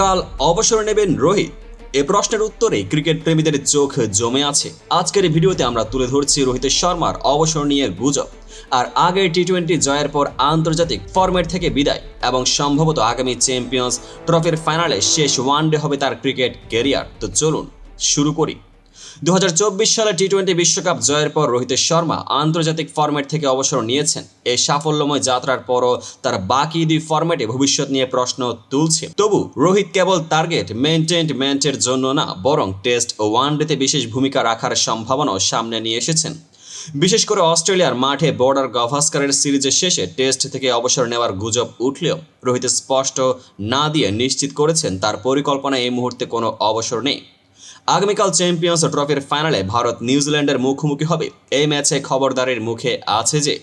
কাল অবসর নেবেন রোহিত? এ প্রশ্নের উত্তরে ক্রিকেট প্রেমীদের চোখ জমে আছে। আজকের এই ভিডিওতে আমরা তুলে ধরছি রোহিত শর্মার অবসর নিয়ে গুজব। আর আগের টি টোয়েন্টি জয়ের পর আন্তর্জাতিক ফরম্যাট থেকে বিদায় এবং সম্ভবত আগামী চ্যাম্পিয়ন্স ট্রফির ফাইনালে শেষ ওয়ানডে হবে তার ক্রিকেট কেরিয়ার তো চলুন, শুরু করি। দু হাজার চব্বিশ সালে টি টোয়েন্টি বিশ্বকাপ জয়ের পর রোহিত শর্মা আন্তর্জাতিক ফরম্যাট থেকে অবসর নিয়েছেন। এই সাফল্যময় যাত্রার পরও তার বাকি দুই ফরম্যাটে ভবিষ্যৎ নিয়ে প্রশ্ন তুলছে তবু রোহিত কেবল টার্গেট মেনটেন্ড ম্যাচের জন্য না, বরং টেস্ট ও ওয়ানডেতে বিশেষ ভূমিকা রাখার সম্ভাবনাও সামনে নিয়ে এসেছেন। বিশেষ করে অস্ট্রেলিয়ার মাঠে বর্ডার গাভাস্কারের সিরিজের শেষে টেস্ট থেকে অবসর নেওয়ার গুজব উঠলেও রোহিত স্পষ্ট না দিয়ে নিশ্চিত করেছেন তার পরিকল্পনা এই মুহূর্তে কোনো অবসর নেই। আগামীকাল চ্যাম্পিয়ন্স ট্রফির ফাইনালে ভারত নিউজিল্যান্ডের মুখোমুখি হবে। এই ম্যাচে খবরদারের মুখে আছে যে,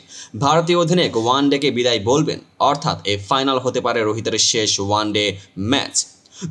ভারতীয় অধিনায়ক ওয়ান ডেকে বিদায় বলবেন, অর্থাৎ এই ফাইনাল হতে পারে রোহিতের শেষ ওয়ান ডে ম্যাচ।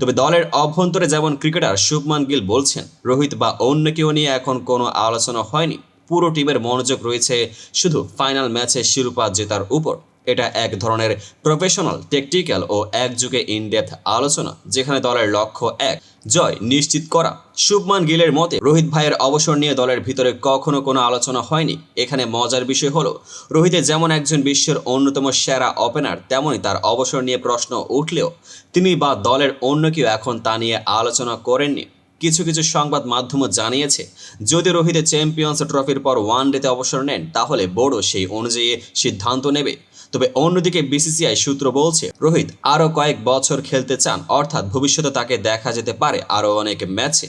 তবে দলের অভ্যন্তরে যেমন ক্রিকেটার শুভমান গিল বলছেন, রোহিত বা অন্য কেউ নিয়ে এখন কোনো আলোচনা হয়নি। পুরো টিমের মনোযোগ রয়েছে শুধু ফাইনাল ম্যাচে শিরোপা জেতার উপর। এটা এক ধরনের প্রফেশনাল টেকটিক্যাল ও একযুগে ইনডেপথ আলোচনা, যেখানে দলের লক্ষ্য এক, জয় নিশ্চিত করা। শুভমান গিলের মতে, রোহিত ভাইয়ের অবসর নিয়ে দলের ভিতরে কখনো কোনো আলোচনা হয়নি। এখানে মজার বিষয় হলো রোহিতের যেমন একজন বিশ্বের অন্যতম সেরা ওপেনার তেমনই তার অবসর নিয়ে প্রশ্ন উঠলেও, তিনি বা দলের অন্য কেউ এখন তা নিয়ে আলোচনা করেননি। কিছু কিছু সংবাদ মাধ্যমও জানিয়েছে, যদি রোহিত চ্যাম্পিয়ন্স ট্রফির পর ওয়ান ডেতে অবসর নেন, তাহলে বড় সেই অনুযায়ী সিদ্ধান্ত নেবে। তবে অন্যদিকে বিসিসিআই সূত্র বলছে, রোহিত আরও কয়েক বছর খেলতে চান, অর্থাৎ ভবিষ্যতে তাকে দেখা যেতে পারে আরও অনেক ম্যাচে।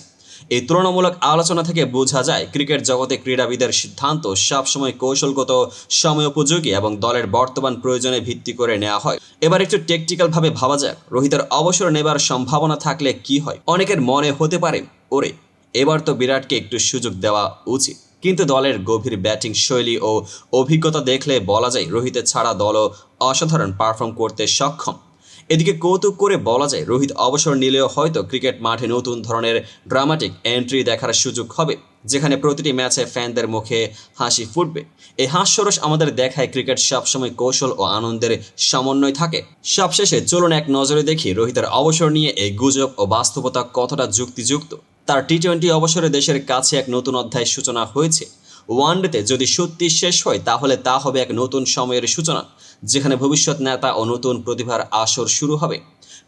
এই তুলনামূলক আলোচনা থেকে বোঝা যায়, ক্রিকেট জগতে ক্রীড়াবিদের সিদ্ধান্ত সবসময় কৌশলগত, সময়োপযোগী এবং দলের বর্তমান প্রয়োজনে ভিত্তি করে নেওয়া হয়। এবার একটু টেকটিক্যালভাবে ভাবা যাক, রোহিতের অবসর নেবার সম্ভাবনা থাকলে কি হয়? অনেকের মনে হতে পারে, ওরে, এবার তো বিরাটকে একটু সুযোগ দেওয়া উচিত। কিন্তু দলের গভীর ব্যাটিং শৈলী ও অভিজ্ঞতা দেখলে বলা যায় রোহিতের ছাড়া দলও অসাধারণ পারফর্ম করতে সক্ষম। এদিকে কৌতুক করে বলা যায় রোহিত অবসর নিলেও হয়তো ক্রিকেট মাঠে নতুন ধরনের ড্রামাটিক এন্ট্রি দেখার সুযোগ হবে, যেখানে প্রতিটি ম্যাচে ফ্যানদের মুখে হাসি ফুটবে। এই হাস্যরস আমাদের দেখায় ক্রিকেট সবসময় কৌশল ও আনন্দের সমন্বয় থাকে। সবশেষে চলুন এক নজরে দেখি রোহিতের অবসর নিয়ে এই গুজব ও বাস্তবতা কতটা যুক্তিযুক্ত। তার টি টোয়েন্টি অবসরে দেশের কাছে এক নতুন অধ্যায়ের সূচনা হয়েছে। ওয়ানডেতে যদি সত্যি শেষ হয়, তাহলে তা হবে এক নতুন সময়ের সূচনা, যেখানে ভবিষ্যৎ নেতা ও নতুন প্রতিভার আসর শুরু হবে।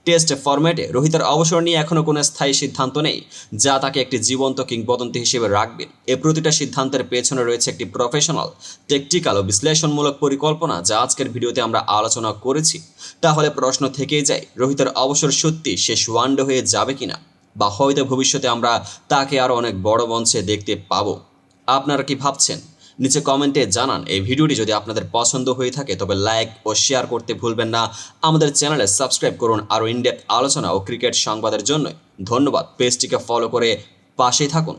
টেস্ট ফরম্যাটে রোহিতের অবসর নিয়ে এখনও কোনো স্থায়ী সিদ্ধান্ত নেই, যা তাকে একটি জীবন্ত কিংবদন্তি হিসেবে রাখবে। এ প্রতিটা সিদ্ধান্তের পেছনে রয়েছে একটি প্রফেশনাল টেকটিক্যাল ও বিশ্লেষণমূলক পরিকল্পনা, যা আজকের ভিডিওতে আমরা আলোচনা করেছি। তাহলে প্রশ্ন থেকেই যায়, রোহিতের অবসর সত্যি শেষ ওয়ানডে হয়ে যাবে কিনা? বা হয়তো ভবিষ্যতে আমরা তাকে আরও অনেক বড় মঞ্চে দেখতে পাবো। আপনারা কি ভাবছেন? নিচে কমেন্টে জানান। এই ভিডিওটি যদি আপনাদের পছন্দ হয়ে থাকে, তবে লাইক ও শেয়ার করতে ভুলবেন না। আমাদের চ্যানেলে সাবস্ক্রাইব করুন আরও ইনডেপ আলোচনা ও ক্রিকেট সংবাদের জন্য ধন্যবাদ। পেজটিকে ফলো করে পাশেই থাকুন।